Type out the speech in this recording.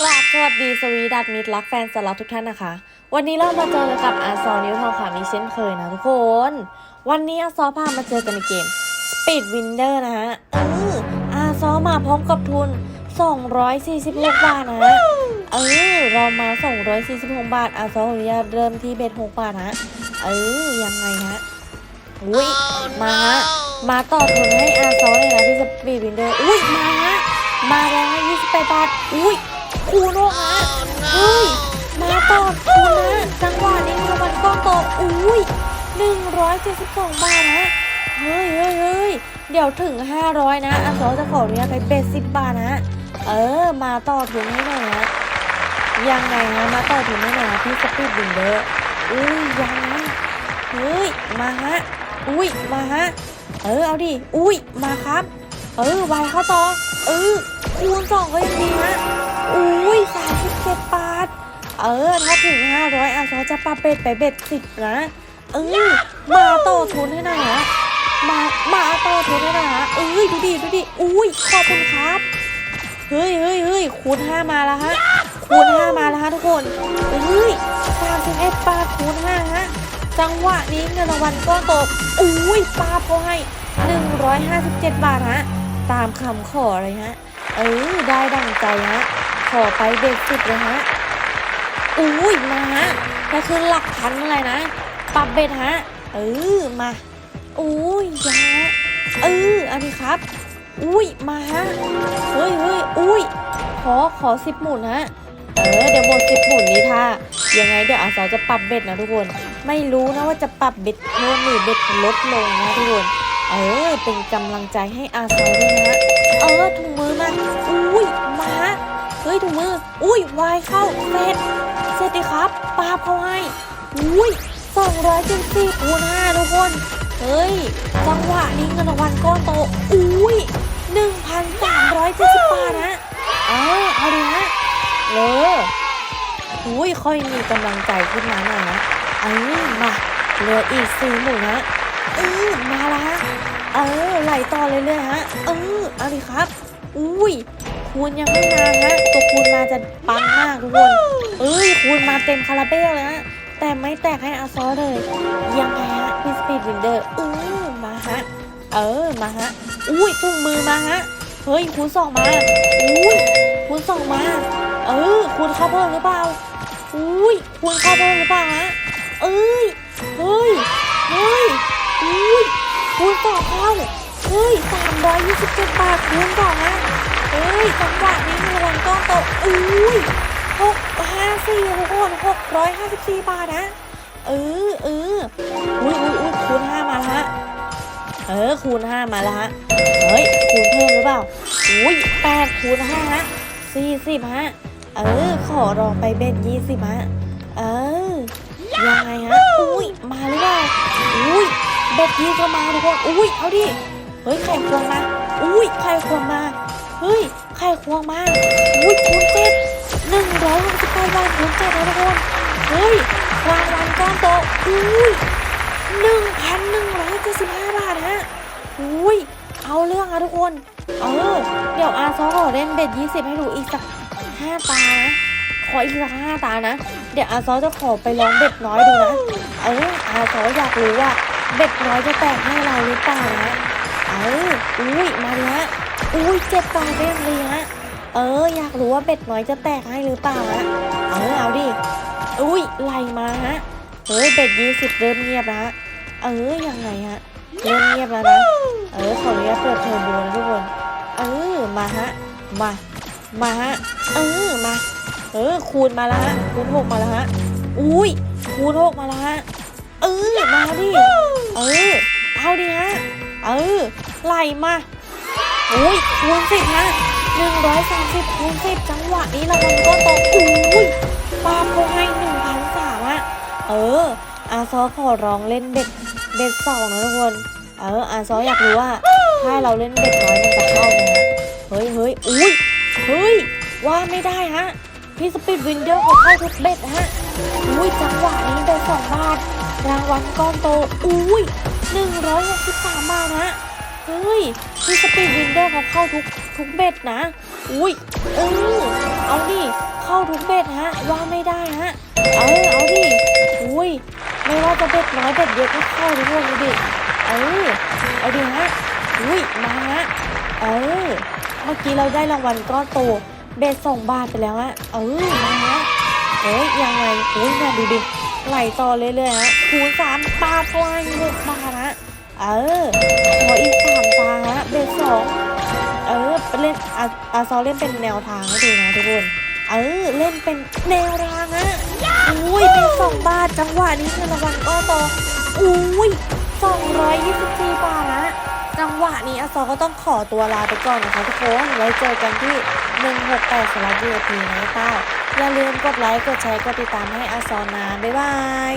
กราบสวัสดีสวีดัตมิตรรักแฟนสลับทุกท่านนะคะ วันนี้เรามาเจอกันกับอาซอนิ้วทองคำอีเช่นเคยนะทุกคน วันนี้อาซอพามาเจอกันในเกม Speed Winder นะฮะเอออาซอมาพร้อมกับทุน 246 บาทนะเออเรามา 246 บาท อาซอขออนุญาตเริ่มที่เบ็ด6บาทฮะเออยังไงฮะอุ้ยมาฮะมาต่อทุนให้อาซอเลยนะที่สปีดวินเดอร์อุ้ยมาฮะมาแล้ว28บาทอุ้ย คูโนฮะเฮ้ย มาต่อทุนนะจังหวะนี้รางวัลก้อนโตอุ้ย172 บาทนะเฮ้ยเฮ้ยเฮ้ยเดี๋ยวถึง 500 นะอาซอจะขออนุญาตไปเบ็ด10บาทนะเออ มาต่อทุนให้หน่อยนะยังไงฮะมาต่อทุนให้หน่อยนะพี่สปีดวินเดอร์อุ้ยยังไงเฮ้ยมาฮะอุ้ยมาฮะเออเอาดิอุ้ยมาครับ เออไวเข้าต่อเออคูณสองก็ยังดีฮะ อุ้ยสามสิบเจ็ดบาท เออ ถ้าถึงห้าร้อยอาซอจะปาเป็ดไปเบ็ดสิบนะ เออมาต่อทุนให้หน่อยฮะมามาต่อทุนให้หน่อยฮะเอ้ยดูดิดูดิอุ้ยขอบคุณครับ เฮ้ยเฮ้ยเฮ้ยคูณห้ามาแล้วฮะคูณห้ามาแล้วฮะทุกคนเฮ้ยสามสิบเอ็ดบาทคูณห้าฮะจังหวะนี้เงินรางวัลก้อนโตอุ้ยป้าพอให้157บาทฮะตามคำขอเลยฮะ เออ ได้ดังใจฮะ ขอไปเด็ดสิบเลยฮะอุ้ยมาฮะแต่คือหลักพันอะไรนะ ปรับเบ็ดฮะ เออ มาอุ้ยยาเออ อันนี้ครับ อุ้ย มาฮะ เฮ้ยเฮ้ยอุ้ย ขอ ขอสิบหมุนฮะ เออ เดี๋ยวหมดสิบหมุนนี้ถ้ายังไงเดี๋ยวอาสาจะปรับเบ็ดนะทุกคน ไม่รู้นะว่าจะปรับเบ็ดเพิ่มหรือเบ็ดลดลงนะทุกคน เออ เป็นกำลังใจให้อาสาด้วยนะ เออถุงมือมาอุ้ย เฮ้ยถุงมือ อุ้ยวายเข้าเสร็จเสร็จดิครับปาบเขาให้อุ้ยสองร้อยเจ็ดสิบคูณห้าทุกคน เฮ้ย จังหวะนี้เงินรางวัลก้อนโต อุ้ยหนึ่งพันสามร้อยเจ็ดสิบบาทนะ เออเอาดีนะเอออุ้ยค่อยมีกำลังใจขึ้นมาหน่อยนะเออมาเหลืออีกสี่หมู่นะเออมาละเออไหลต่อเลยเลยๆฮะ เออเอาดิครับ อุ้ย คูณยังไม่มาฮะตัวคูณมาจะปังมากทุกคนเอ้ยคูณมาเต็มคาราเบลเลยฮะแต่ไม่แตกให้อาซอเลย ยังไงฮะพี่สปีดวินเดอร์เออมาฮะเออมาฮะอุ้ยตุ้งมือมาฮะเฮ้ยคูณสองมาอุ้ยคูณสองมาเออคูณเข้าเพิ่มหรือเปล่าอุ้ยควรเข้าเพิ่มหรือเปล่าฮะเอ้ยเฮ้ยเฮ้ยอุ้ยคูณต่อเข้าเฮ้ยสามร้อยยี่สิบเจ็ดบาทคูณต่อฮะ เฮ้ยจังหวะนี้มีรางวัลก้อนโตอุ้ยหกห้าสี่ทุกคนหกร้อยห้าสิบสี่บาทนะเออเอออุ้ยอุ้ยอุ้ยคูณห้ามาแล้วฮะเออคูณห้ามาแล้วฮะเฮ้ยคูณเพิ่มหรือเปล่าอุ้ยแปดคูณห้าฮะสี่สิบฮะเออขอลองไปเบ็ดยี่สิบฮะเออยังไงฮะอุ้ยมาหรือเปล่าอุ้ยเบ็ดยี่ก็มาทุกคนอุ้ยเอาดิเฮ้ยไข่ควงมาอุ้ยไข่ควงมา เฮ้ย ไข่ควงมาอุ้ยคูณเจ็ดหนึ่งร้อยหกสิบเก้าบาทคูณเจ็ดนะทุกคน เฮ้ยรางวัลก้อนโตอุ้ยหนึ่งพันหนึ่งร้อยเจ็ดสิบห้าบาทฮะอุ้ย เอาเรื่องอะทุกคน เออ เดี๋ยวอาซอขอเล่นเบ็ดยี่สิบให้ดูอีกสักห้าตานะขออีกสักห้าตานะ เดี๋ยวอาซอจะขอไปลองเบ็ดน้อยดูนะ เอออาซออยากรู้ว่าเบ็ดน้อยจะแตกให้เราหรือเปล่านะ เอออุ้ย มาดิฮะ อุ้ยเจ็บตาเล่นเลยฮะ เออ อยากรู้ว่าเบ็ดน้อยจะแตกให้หรือเปล่าฮะ เออเอาดิ อุ้ยไหลมาฮะ เฮ้ยเบ็ดยี่สิบเริ่มเงียบแล้วฮะ เออยังไงฮะ เริ่มเงียบแล้วนะ เออขออนุญาตเปิดเทอร์โบนะทุกคน เออมาฮะ มา มาฮะ เออมา เออคูณมาแล้วฮะ คูณหกมาแล้วฮะ อุ้ยคูณหกมาแล้วฮะ เออมาดิ เออเอาดิฮะ เออไหลมา อุ้ยคูณสิบฮะหนึ่งร้อยสามสิบคูณสิบจังหวะนี้รางวัลก็ตกอุ้ยปาโพให้หนึ่งพันสามฮะเออ อาซอขอร้องเล่นเบ็ดเบ็ดสองนะทุกคน เออ อาซออยากรู้ว่า ถ้าเราเล่นเบ็ดน้อยมันจะเข้าไหมฮะเฮ้ยเฮ้ยอุ้ยเฮ้ยว่าไม่ได้ฮะพี่สปีดวินเดอร์เขาเข้าทุกเบ็ดฮะ อุ้ยจังหวะนี้ได้สองบาท รางวัลก้อนโต อุ้ยหนึ่งร้อยหกสิบสามบาทฮะ เฮ้ยพี่สปีดวินเดอร์เขาเข้าทุกทุกเบ็ดนะ อุ้ยเออเอาดิเข้าทุกเบ็ดฮะ ว่าไม่ได้ฮะ เออเอาดิอุ้ยไม่ว่าจะเบ็ดน้อยเบ็ดเยอะก็เข้าทุกคนดูดิเออเอาดิฮะอุ้ยมาฮะเออเมื่อกี้เราได้รางวัลก้อนโตเบ็ดสองบาทไปแล้วฮะเออมาฮะเฮ้ยยังไงอุ้ยเนี่ยดูดิไหลต่อเรื่อยๆฮะคูณสามบาทพลังหกบาทฮะ เออขออีกสามตาฮะเบ็ดสองเออเล่นอาอาซอเล่นเป็นแนวทางให้ดูนะทุกคน เออเล่นเป็นแนวทางอะอุ้ยเป็นสองบาทจังหวะนี้เงินรางวัลก็โตอุ้ยสองร้อยยี่สิบสี่บาทนะจังหวะนี้อาซอก็ต้องขอตัวลาไปก่อนนะคะทุกคนไว้เจอกันที่หนึ่งหกแปดสลับยูทีนะเต้าอย่าลืมกดไลค์กดแชร์กดติดตามให้อาซอนะบ๊ายบาย